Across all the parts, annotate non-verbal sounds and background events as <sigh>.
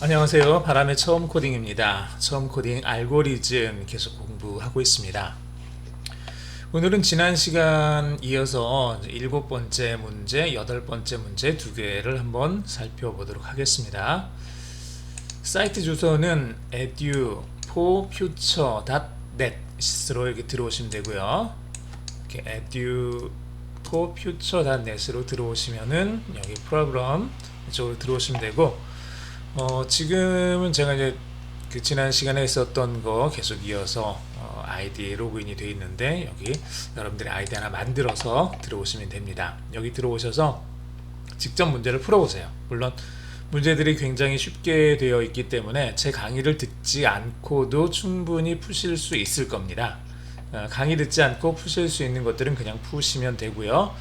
안녕하세요. 바람의 처음 코딩입니다. 처음 코딩 알고리즘 계속 공부하고 있습니다. 오늘은 지난 시간 이어서 일곱 번째 문제, 여덟 번째 문제 두 개를 한번 살펴보도록 하겠습니다. 사이트 주소는 eduforfuture.net으로 이렇게 들어오시면 되고요. 이렇게 eduforfuture.net으로 들어오시면은 여기 프로그램 이쪽으로 들어오시면 되고 어, 지금은 제가 이제 그 지난 시간에 있었던 거 계속 이어서 어, 아이디 로그인이 되어 있는데 여기 여러분들이 아이디 하나 만들어서 들어오시면 됩니다. 여기 들어오셔서 직접 문제를 풀어보세요. 물론 문제들이 굉장히 쉽게 되어 있기 때문에 제 강의를 듣지 않고도 충분히 푸실 수 있을 겁니다. 어, 강의 듣지 않고 푸실 수 있는 것들은 그냥 푸시면 되고요.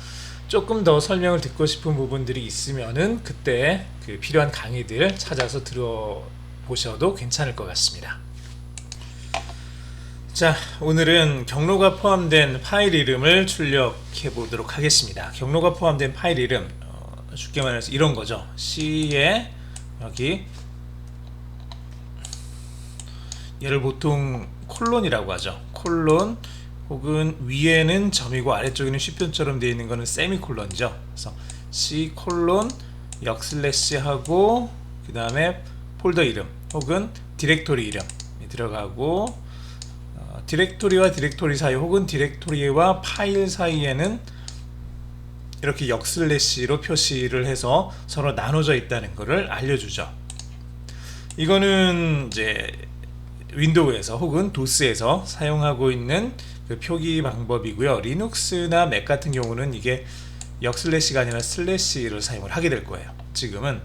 조금 더 설명을 듣고 싶은 부분들이 있으면은 그때 그 필요한 강의들 찾아서 들어보셔도 괜찮을 것 같습니다. 자, 오늘은 경로가 포함된 파일 이름을 출력해 보도록 하겠습니다. 경로가 포함된 파일 이름, 어, 쉽게 말해서 이런 거죠. C에 여기 얘를 보통 콜론이라고 하죠. 콜론 혹은 위에는 점이고 아래쪽에는 쉬편처럼 되어 있는 거는 세미콜론이죠. 그래서 C 콜론 역슬래시 하고 그 다음에 폴더 이름 혹은 디렉토리 이름이 들어가고 어, 디렉토리와 디렉토리 사이 혹은 디렉토리와 파일 사이에는 이렇게 역슬래시로 표시를 해서 서로 나눠져 있다는 것을 알려주죠. 이거는 이제 윈도우에서 혹은 도스에서 사용하고 있는 그 표기 방법이고요. 리눅스나 맥 같은 경우는 이게 역슬래시가 아니라 슬래시를 사용을 하게 될 거예요. 지금은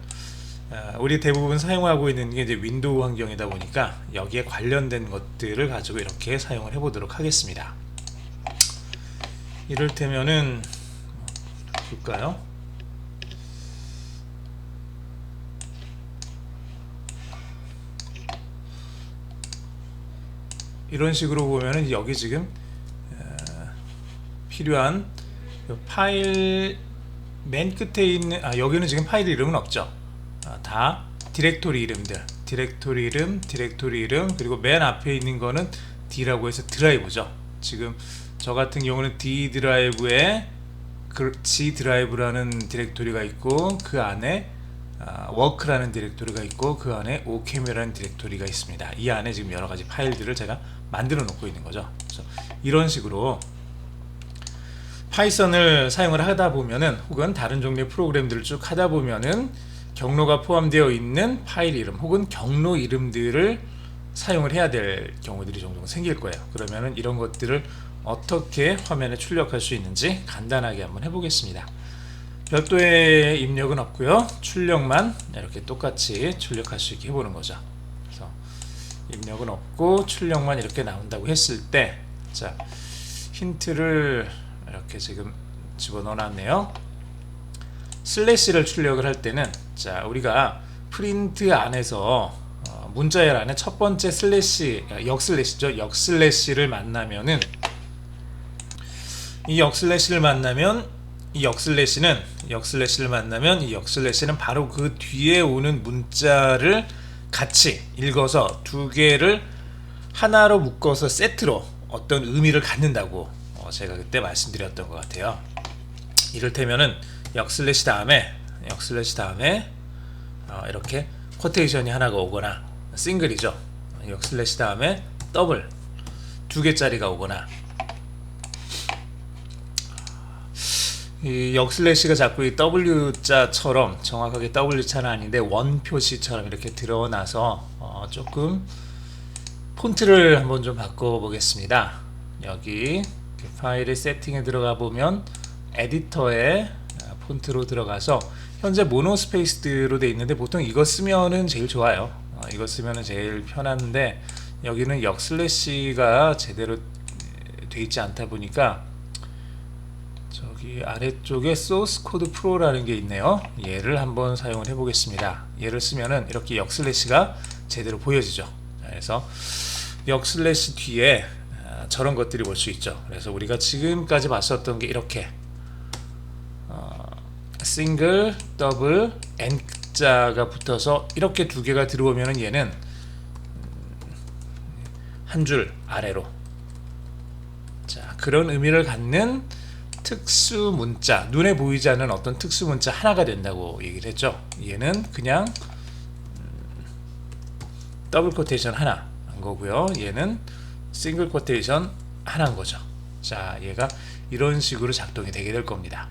어, 우리 대부분 사용하고 있는 게 이제 윈도우 환경이다 보니까 여기에 관련된 것들을 가지고 이렇게 사용을 해보도록 하겠습니다. 이를테면은 볼까요? 이런 식으로 보면은 여기 지금 어, 필요한 그 파일 맨 끝에 있는 아 여기는 지금 파일 이름은 없죠. 아, 다 디렉토리 이름들, 디렉토리 이름, 디렉토리 이름 그리고 맨 앞에 있는 거는 D라고 해서 드라이브죠. 지금 저 같은 경우는 D 드라이브에 그 G 드라이브라는 디렉토리가 있고 그 안에 아, 워크라는 디렉토리가 있고 그 안에 오케미라는 디렉토리가 있습니다. 이 안에 지금 여러 가지 파일들을 제가 만들어 놓고 있는 거죠. 그래서 이런 식으로 파이썬을 사용을 하다 보면은 혹은 다른 종류의 프로그램들을 쭉 하다 보면은 경로가 포함되어 있는 파일 이름 혹은 경로 이름들을 사용을 해야 될 경우들이 종종 생길 거예요. 그러면은 이런 것들을 어떻게 화면에 출력할 수 있는지 간단하게 한번 해보겠습니다. 별도의 입력은 없고요. 출력만 이렇게 똑같이 출력할 수 있게 해보는 거죠. 그래서 입력은 없고 출력만 이렇게 나온다고 했을 때, 자 힌트를 이렇게 지금 집어넣어 놨네요. 슬래시를 출력을 할 때는 자 우리가 프린트 안에서 어, 문자열 안에 첫 번째 슬래시 역 슬래시죠 역 슬래시를 만나면은 이 역 슬래시를 만나면 이 역 슬래시는 역 슬래시를 만나면 이 역 슬래시는 바로 그 뒤에 오는 문자를 같이 읽어서 두 개를 하나로 묶어서 세트로 어떤 의미를 갖는다고 어, 제가 그때 말씀드렸던 것 같아요. 이를테면은 역슬래시 다음에 역슬래시 다음에 어, 이렇게 코테이션이 하나가 오거나 싱글이죠. 역슬래시 다음에 더블 두 개짜리가 오거나 이 역슬래시가 자꾸 이 W자처럼 정확하게 W자는 아닌데 원 표시처럼 이렇게 드러나서 어 조금 폰트를 한번 좀 바꿔 보겠습니다. 여기 파일의 세팅에 들어가 보면 에디터에 폰트로 들어가서 현재 모노 스페이스로 돼 있는데 보통 이거 쓰면은 제일 좋아요. 어, 이거 쓰면은 제일 편한데 여기는 역 슬래시가 제대로 돼 있지 않다 보니까 저기 아래쪽에 source code pro라는 게 있네요. 얘를 한번 사용을 해 보겠습니다. 얘를 쓰면은 이렇게 역 슬래시가 제대로 보여지죠. 그래서 역 슬래시 뒤에 아, 저런 것들이 볼수 있죠. 그래서 우리가 지금까지 봤었던 게 이렇게 어, 싱글, 더블, 엔 C자가 붙어서 이렇게 두 개가 들어오면은 얘는 한 줄 아래로. 자 그런 의미를 갖는 특수 문자 눈에 보이지 않는 어떤 특수 문자 하나가 된다고 얘기를 했죠. 얘는 그냥 음, 더블 코테이션 하나 한 거고요. 얘는 싱글 코테이션 하나인 거죠. 자 얘가 이런 식으로 작동이 되게 될 겁니다.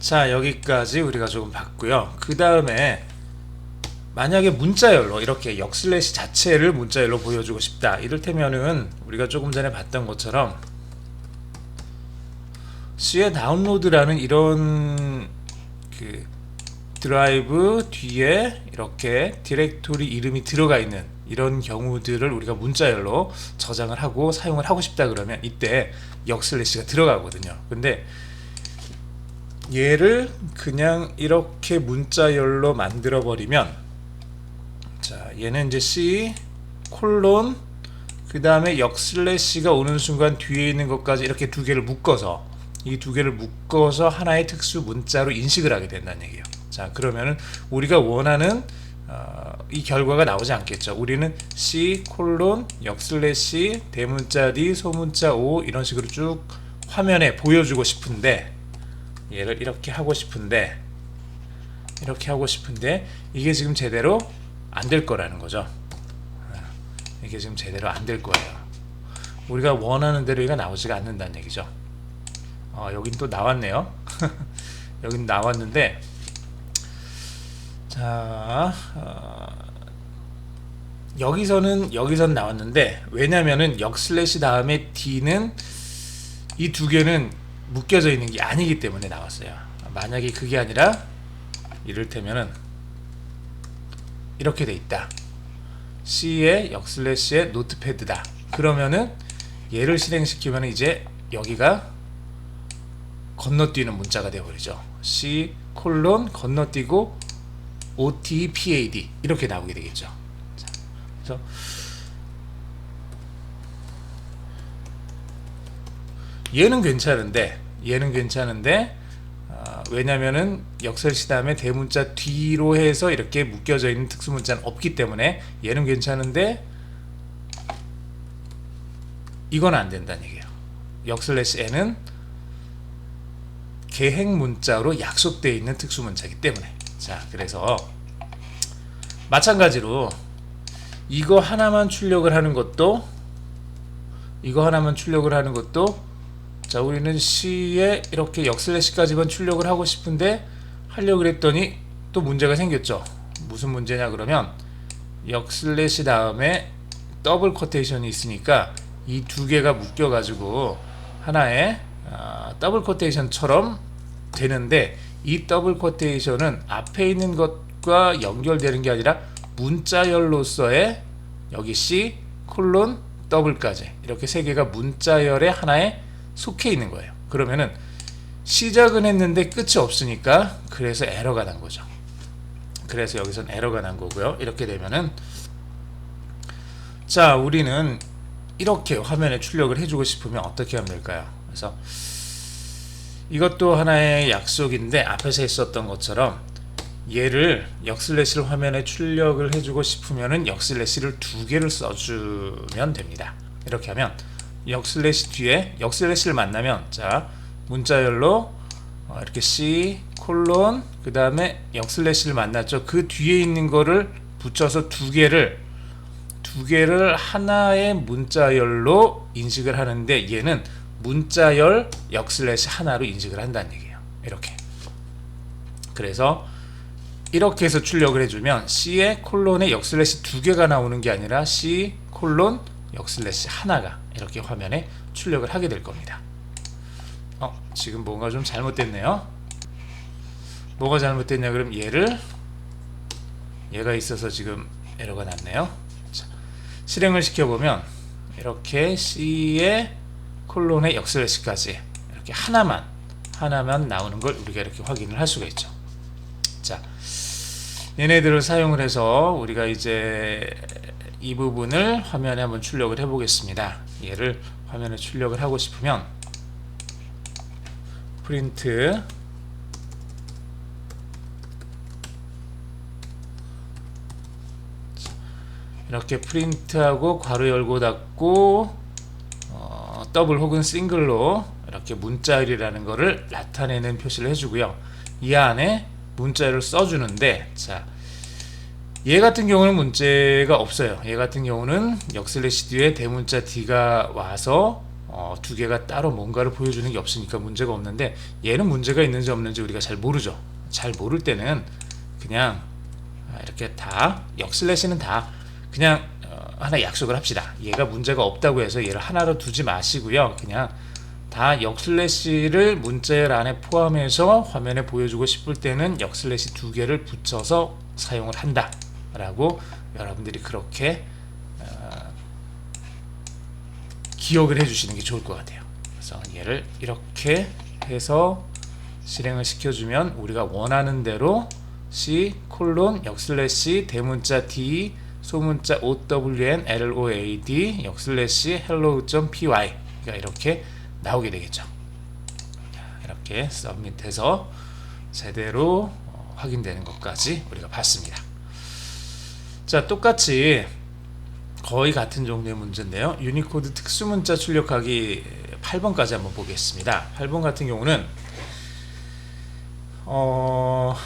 자 여기까지 우리가 조금 봤고요. 그 다음에 만약에 문자열로 이렇게 역슬래시 자체를 문자열로 보여주고 싶다. 이를테면은 우리가 조금 전에 봤던 것처럼 C의 다운로드라는 이런 그 드라이브 뒤에 이렇게 디렉토리 이름이 들어가 있는 이런 경우들을 우리가 문자열로 저장을 하고 사용을 하고 싶다 그러면 이때 역슬래시가 들어가거든요. 근데 얘를 그냥 이렇게 문자열로 만들어 버리면 자 얘는 이제 C 콜론 그 다음에 역슬래시가 오는 순간 뒤에 있는 것까지 이렇게 두 개를 묶어서 이 두 개를 묶어서 하나의 특수 문자로 인식을 하게 된다는 얘기예요. 자 그러면은 우리가 원하는 어, 이 결과가 나오지 않겠죠 우리는 C 콜론 역슬래시 대문자 D 소문자 O 이런 식으로 쭉 화면에 보여주고 싶은데 얘를 이렇게 하고 싶은데 이렇게 하고 싶은데 이게 지금 제대로 안 될 거라는 거죠. 이게 지금 제대로 안 될 거예요. 우리가 원하는 대로 이가 나오지가 않는다는 얘기죠. 어, 여긴 또 나왔네요. <laughs> 여긴 나왔는데 자 어, 여기서는 여기선 나왔는데 왜냐면은 역 슬래시 다음에 D는 이 두 개는 묶여져 있는 게 아니기 때문에 나왔어요. 만약에 그게 아니라 이를테면은 이렇게 돼 있다. C의 역 슬래시의 노트패드다. 그러면은 얘를 실행시키면 이제 여기가 건너뛰는 문자가 되어버리죠. C 콜론 건너뛰고 OTPAD 이렇게 나오게 되겠죠. 자, 그래서 얘는 괜찮은데 얘는 괜찮은데 어, 왜냐면은 역설시 다음에 대문자 뒤로 해서 이렇게 묶여져 있는 특수문자는 없기 때문에 얘는 괜찮은데 이건 안 된다는 얘기예요. 역슬래시 n은 계획 문자로 약속되어 있는 특수 문자이기 때문에 자 그래서 마찬가지로 이거 하나만 출력을 하는 것도 이거 하나만 출력을 하는 것도 자 우리는 C에 이렇게 역슬래시까지만 출력을 하고 싶은데 하려고 그랬더니 또 문제가 생겼죠. 무슨 문제냐 그러면 역슬래시 다음에 더블 코테이션이 있으니까 이 두 개가 묶여 가지고 하나의 어, 더블 코테이션처럼 되는데 이 더블 코테이션은 앞에 있는 것과 연결되는 게 아니라 문자열로서의 여기 C 콜론 더블까지 이렇게 세 개가 문자열의 하나의 속해 있는 거예요. 그러면은 시작은 했는데 끝이 없으니까 그래서 에러가 난 거죠. 그래서 여기선 에러가 난 거고요. 이렇게 되면은 자 우리는 이렇게 화면에 출력을 해주고 싶으면 어떻게 하면 될까요? 그래서 이것도 하나의 약속인데 앞에서 했었던 것처럼 얘를 역슬래시를 화면에 출력을 해주고 싶으면은 역슬래시를 두 개를 써주면 됩니다. 이렇게 하면 역슬래시 뒤에 역슬래시를 만나면 자 문자열로 어, 이렇게 C 콜론 그 다음에 역슬래시를 만났죠. 그 뒤에 있는 거를 붙여서 두 개를 두 개를 하나의 문자열로 인식을 하는데 얘는 문자열 역슬래시 하나로 인식을 한다는 얘기예요. 이렇게. 그래서 이렇게 해서 출력을 해주면 C의 콜론에 역슬래시 두 개가 나오는 게 아니라 C 콜론 역슬래시 하나가 이렇게 화면에 출력을 하게 될 겁니다. 어, 지금 뭔가 좀 잘못됐네요. 뭐가 잘못됐냐 그럼 얘를 얘가 있어서 지금 에러가 났네요. 자, 실행을 시켜보면 이렇게 C의 콜론의 역슬래시까지 이렇게 하나만 하나만 나오는 걸 우리가 이렇게 확인을 할 수가 있죠. 자, 얘네들을 사용을 해서 우리가 이제 이 부분을 화면에 한번 출력을 해보겠습니다. 얘를 화면에 출력을 하고 싶으면 프린트 이렇게 프린트하고 괄호 열고 닫고 더블 혹은 싱글로 이렇게 문자열이라는 거를 나타내는 표시를 해주고요. 이 안에 문자열을 써주는데 자. 얘 같은 경우는 문제가 없어요. 얘 같은 경우는 역슬래시 뒤에 대문자 D가 와서 어, 두 개가 따로 뭔가를 보여주는 게 없으니까 문제가 없는데 얘는 문제가 있는지 없는지 우리가 잘 모르죠. 잘 모를 때는 그냥 아, 이렇게 다 역슬래시는 다 그냥 어, 하나 약속을 합시다. 얘가 문제가 없다고 해서 얘를 하나로 두지 마시고요. 그냥 다 역슬래시를 문자열 안에 포함해서 화면에 보여주고 싶을 때는 역슬래시 두 개를 붙여서 사용을 한다. 라고 여러분들이 그렇게 어, 기억을 해주시는 게 좋을 것 같아요. 그래서 얘를 이렇게 해서 실행을 시켜주면 우리가 원하는 대로 C 콜론 역슬래시 대문자 D 소문자 OWN LOAD 역슬래시 hello.py 가 이렇게 나오게 되겠죠. 이렇게 서밋해서 제대로 어, 확인되는 것까지 우리가 봤습니다. 자 똑같이 거의 같은 종류의 문제인데요. 유니코드 특수문자 출력하기 8번까지 한번 보겠습니다. 8번 같은 경우는 어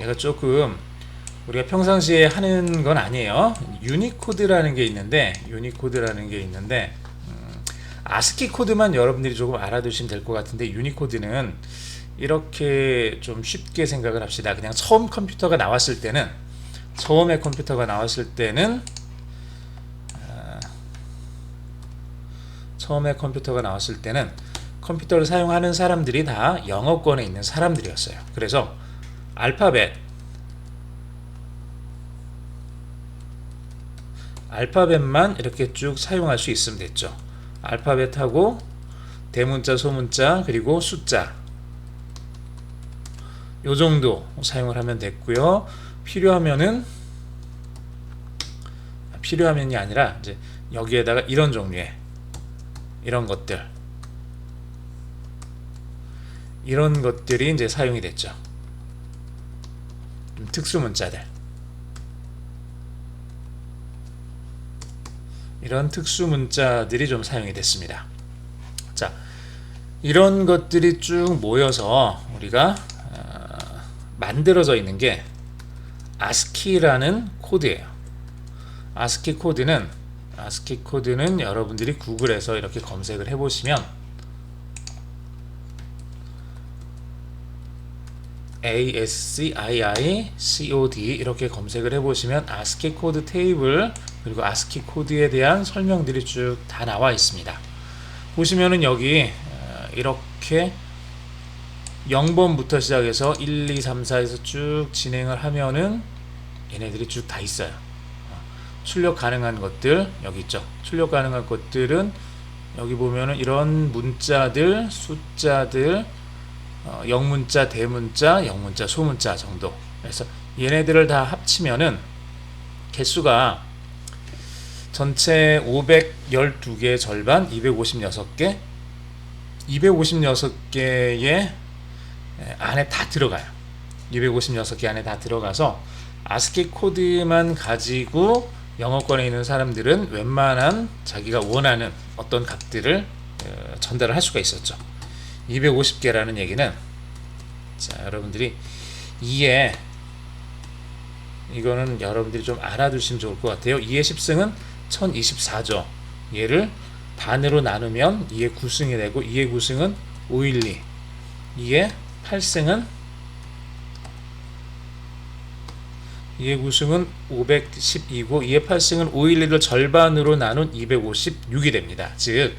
얘가 조금 우리가 평상시에 하는 건 아니에요. 유니코드라는 게 있는데 유니코드라는 게 있는데 음, 아스키 코드만 여러분들이 조금 알아두시면 될 것 같은데 유니코드는 이렇게 좀 쉽게 생각을 합시다. 그냥 처음 컴퓨터가 나왔을 때는 처음에 컴퓨터가 나왔을 때는 아, 처음에 컴퓨터가 나왔을 때는 컴퓨터를 사용하는 사람들이 다 영어권에 있는 사람들이었어요. 그래서 알파벳 알파벳만 이렇게 쭉 사용할 수 있으면 됐죠. 알파벳하고 대문자, 소문자, 그리고 숫자 요 정도 사용을 하면 됐고요. 필요하면은 필요하면이 아니라 이제 여기에다가 이런 종류의 이런 것들 이런 것들이 이제 사용이 됐죠. 특수 문자들 이런 특수 문자들이 좀 사용이 됐습니다. 자, 이런 것들이 쭉 모여서 우리가 만들어져 있는 게 아스키라는 코드예요. 아스키 코드는 아스키 코드는 여러분들이 구글에서 이렇게 검색을 해보시면 ASCII COD 이렇게 검색을 해보시면 아스키 코드 테이블 그리고 아스키 코드에 대한 설명들이 쭉 다 나와 있습니다. 보시면은 여기 어, 이렇게 0번부터 시작해서 1, 2, 3, 4에서 쭉 진행을 하면은 얘네들이 쭉 다 있어요. 어, 출력 가능한 것들 여기 있죠. 출력 가능한 것들은 여기 보면은 이런 문자들, 숫자들, 어, 영문자, 대문자, 영문자, 소문자 정도. 그래서 얘네들을 다 합치면은 개수가 전체 512개 절반 256개 256개의 예, 안에 다 들어가요. 256개 안에 다 들어가서 아스키 코드만 가지고 영어권에 있는 사람들은 웬만한 자기가 원하는 어떤 값들을 어, 전달을 할 수가 있었죠. 250개라는 얘기는 자 여러분들이 이에 이거는 여러분들이 좀 알아두시면 좋을 것 같아요. 2의 10승은 1024죠. 얘를 반으로 나누면 2의 9승이 되고 2의 9승은 512 2의 8승은 2의 9승은 512고 2의 8승은 512를 절반으로 나눈 256이 됩니다. 즉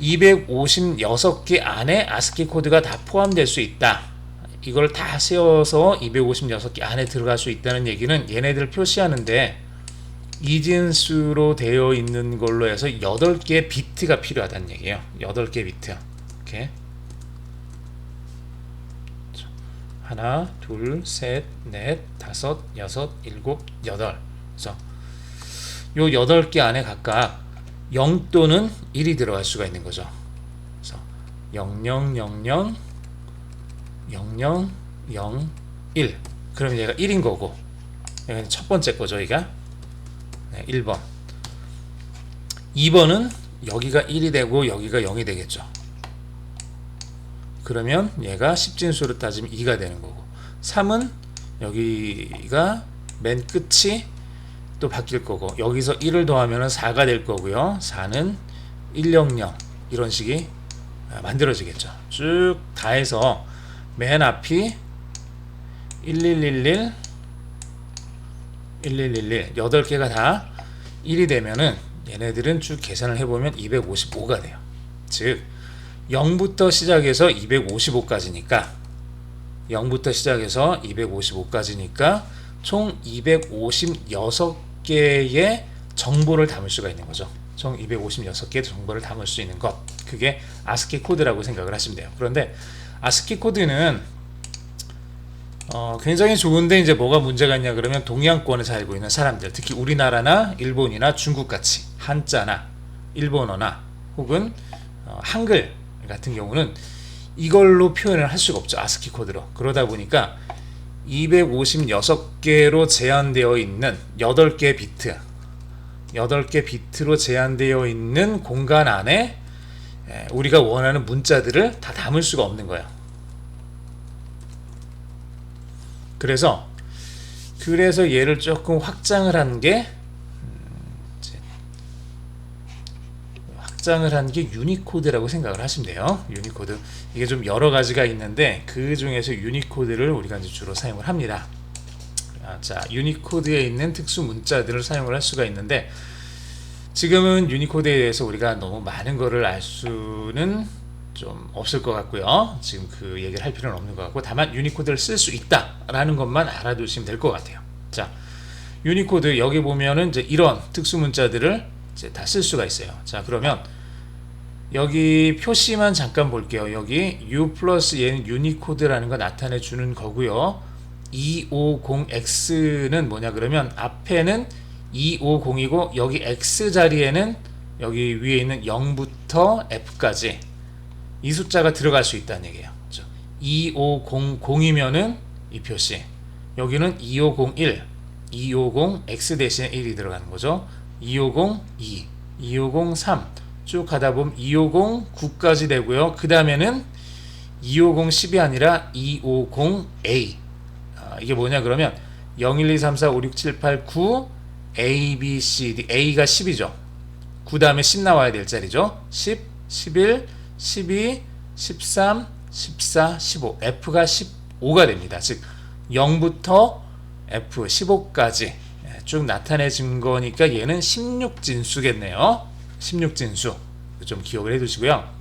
256개 안에 아스키 코드가 다 포함될 수 있다. 이걸 다 세워서 256개 안에 들어갈 수 있다는 얘기는 얘네들 표시하는데 이진수로 되어 있는 걸로 해서 8개의 비트가 필요하다는 얘기예요. 8개 비트. 이렇게 하나, 둘, 셋, 넷, 다섯, 여섯, 일곱, 여덟. 그래서 요 여덟 개 안에 각각 0 또는 1이 들어갈 수가 있는 거죠. 그래서 0000 00 01 그렇게 그럼 얘가 1인 거고 첫 번째 거죠, 얘가. 네, 1번. 2번은 여기가 1이 되고 여기가 0이 되겠죠. 그러면 얘가 10진수로 따지면 2가 되는 거고 3은 여기가 맨 끝이 또 바뀔 거고 여기서 1을 더하면 4가 될 거고요. 4는 100 이런 식이 만들어지겠죠. 쭉 다 해서 맨 앞이 1111 1111 8개가 다 1이 되면은 얘네들은 쭉 계산을 해보면 255가 돼요. 즉 0부터 시작해서 255까지니까 0부터 시작해서 255까지니까 총 256개의 정보를 담을 수가 있는 거죠. 총 256개의 정보를 담을 수 있는 것. 그게 아스키 코드라고 생각을 하시면 돼요. 그런데 아스키 코드는 어, 굉장히 좋은데 이제 뭐가 문제가 있냐 그러면 동양권에 살고 있는 사람들, 특히 우리나라나 일본이나 중국 같이 한자나 일본어나 혹은 어, 한글 같은 경우는 이걸로 표현을 할 수가 없죠. 아스키 코드로. 그러다 보니까 256개로 제한되어 있는 8개 비트 8개 비트로 제한되어 있는 공간 안에 에, 우리가 원하는 문자들을 다 담을 수가 없는 거예요. 그래서 그래서 얘를 조금 확장을 한 게 확장을 한 게 유니코드라고 생각을 하시면 돼요. 유니코드 이게 좀 여러 가지가 있는데 그 중에서 유니코드를 우리가 이제 주로 사용을 합니다. 아, 자, 유니코드에 있는 특수 문자들을 사용을 할 수가 있는데 지금은 유니코드에 대해서 우리가 너무 많은 거를 알 수는 좀 없을 것 같고요. 지금 그 얘기를 할 필요는 없는 것 같고 다만 유니코드를 쓸 수 있다라는 것만 알아두시면 될 것 같아요. 자, 유니코드 여기 보면은 이제 이런 특수 문자들을 이제 다 쓸 수가 있어요. 자, 그러면 여기 표시만 잠깐 볼게요. 여기 U 플러스 얘는 유니코드라는 거 나타내 주는 거고요. 250X는 뭐냐 그러면 앞에는 250이고 여기 X 자리에는 여기 위에 있는 0부터 F까지 이 숫자가 들어갈 수 있다는 얘기예요. 2500이면은 이 표시 여기는 2501 250 X 대신에 1이 들어가는 거죠. 250 2 250 3 쭉 가다 보면 250 9까지 되고요. 그 다음에는 250 10이 아니라 250A 아, 이게 뭐냐 그러면 0, 1, 2, 3, 4, 5, 6, 7, 8, 9 A, B, C, D A가 10이죠. 9 다음에 10 나와야 될 자리죠. 10, 11, 12, 13, 14, 15 F가 15가 됩니다. 즉 0부터 F 15까지 쭉 나타내진 거니까 얘는 16진수겠네요. 16진수 좀 기억을 해 두시고요.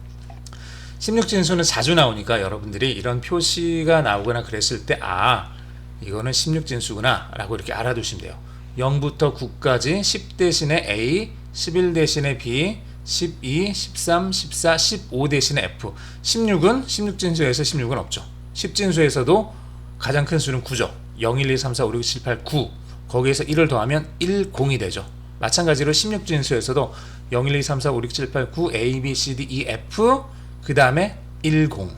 16진수는 자주 나오니까 여러분들이 이런 표시가 나오거나 그랬을 때 아 이거는 16진수구나 라고 이렇게 알아두시면 돼요. 0부터 9까지 10 대신에 A, 11 대신에 B, 12, 13, 14, 15 대신에 F 16은 16진수에서 16은 없죠. 10진수에서도 가장 큰 수는 9죠. 0, 1, 2, 3, 4, 5, 6, 7, 8, 9 거기에서 1을 더하면 1, 0이 되죠. 마찬가지로 16진수에서도 0, 1, 2, 3, 4, 5, 6, 7, 8, 9 A, B, C, D, E, F 그 다음에 1, 0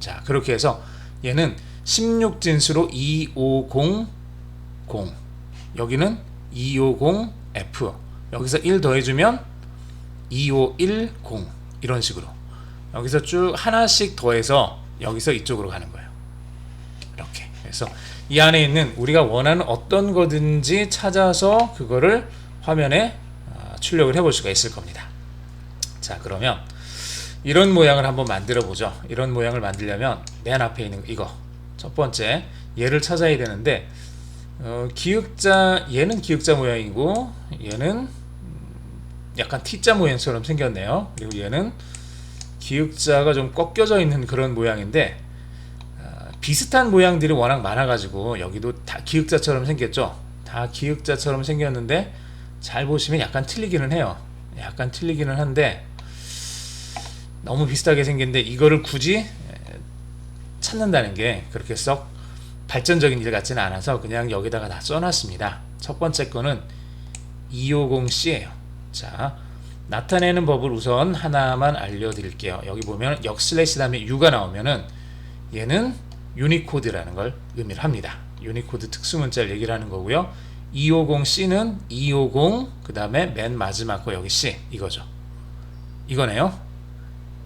자, 그렇게 해서 얘는 16진수로 250, 0 여기는 250, F 여기서 1 더해주면 2510 이런 식으로 여기서 쭉 하나씩 더해서 여기서 이쪽으로 가는 거예요. 이렇게 그래서 이 안에 있는 우리가 원하는 어떤 거든지 찾아서 그거를 화면에 어, 출력을 해볼 수가 있을 겁니다. 자 그러면 이런 모양을 한번 만들어 보죠. 이런 모양을 만들려면 맨 앞에 있는 이거 첫 번째 얘를 찾아야 되는데 어, 기역자 얘는 기역자 모양이고 얘는 약간 T자 모양처럼 생겼네요. 그리고 얘는 기역자가 좀 꺾여져 있는 그런 모양인데 어, 비슷한 모양들이 워낙 많아가지고 여기도 다 기역자처럼 생겼죠. 다 기역자처럼 생겼는데 잘 보시면 약간 틀리기는 해요. 약간 틀리기는 한데 너무 비슷하게 생겼는데 이거를 굳이 찾는다는 게 그렇게 썩 발전적인 일 같지는 않아서 그냥 여기다가 다 써놨습니다. 첫 번째 거는 250C예요. 자, 나타내는 법을 우선 하나만 알려드릴게요. 여기 보면 역 슬래시 다음에 U가 나오면은 얘는 유니코드라는 걸 의미를 합니다. 유니코드 특수 문자를 얘기를 하는 거고요. 250C는 250 그 다음에 맨 마지막 거 여기 C 이거죠. 이거네요.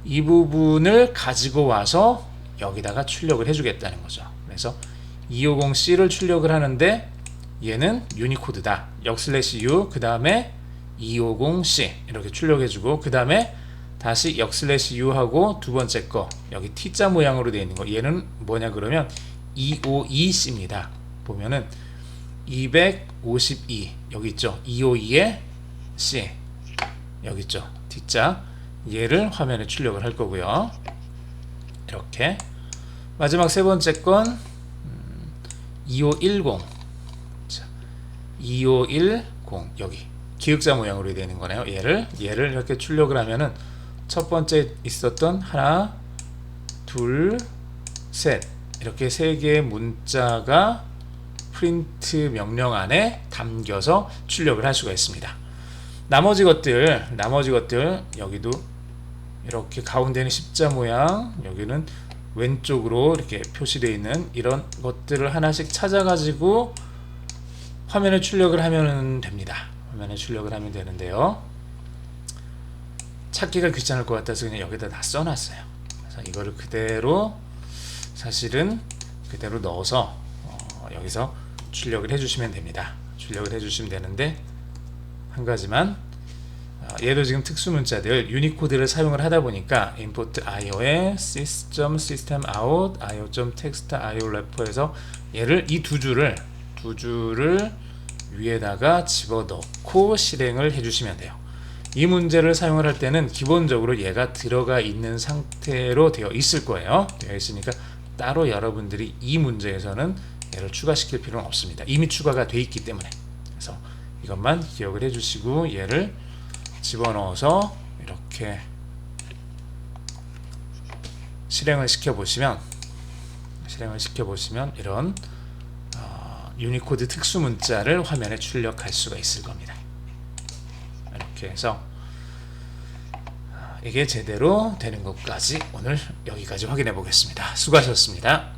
이 부분을 가지고 와서 여기다가 출력을 해주겠다는 거죠. 그래서 250C를 출력을 하는데 얘는 유니코드다. 역 슬래시 U 그 다음에 250C 이렇게 출력해주고 그 다음에 다시 역슬래시 U하고 두 번째 거 여기 T자 모양으로 되어 있는 거 얘는 뭐냐 그러면 252C입니다. 보면은 252 여기 있죠. 252에 C 여기 있죠. T자 얘를 화면에 출력을 할 거고요. 이렇게 마지막 세 번째 건 음, 2510 자, 2510 여기 기역자 모양으로 되는 거네요. 얘를 얘를 이렇게 출력을 하면은 첫 번째 있었던 하나, 둘, 셋 이렇게 세 개의 문자가 프린트 명령 안에 담겨서 출력을 할 수가 있습니다. 나머지 것들, 나머지 것들 여기도 이렇게 가운데는 십자 모양, 여기는 왼쪽으로 이렇게 표시되어 있는 이런 것들을 하나씩 찾아가지고 화면에 출력을 하면 됩니다. 화면에 출력을 하면 되는데요. 찾기가 귀찮을 것 같아서 그냥 여기다 다 써놨어요. 그래서 이거를 그대로 사실은 그대로 넣어서 어, 여기서 출력을 해주시면 됩니다. 출력을 해주시면 되는데 한 가지만 어, 얘도 지금 특수 문자들 유니코드를 사용을 하다 보니까 import io에 system system out io.text io 래퍼에서 얘를 이 두 줄을 두 줄을 위에다가 집어넣고 실행을 해주시면 돼요. 이 문제를 사용을 할 때는 기본적으로 얘가 들어가 있는 상태로 되어 있을 거예요. 되어 있으니까 따로 여러분들이 이 문제에서는 얘를 추가시킬 필요는 없습니다. 이미 추가가 돼 있기 때문에 그래서 이것만 기억을 해주시고 얘를 집어넣어서 이렇게 실행을 시켜 보시면 실행을 시켜 보시면 이런 어, 유니코드 특수 문자를 화면에 출력할 수가 있을 겁니다. 이렇게 해서 어, 이게 제대로 되는 것까지 오늘 여기까지 확인해 보겠습니다. 수고하셨습니다.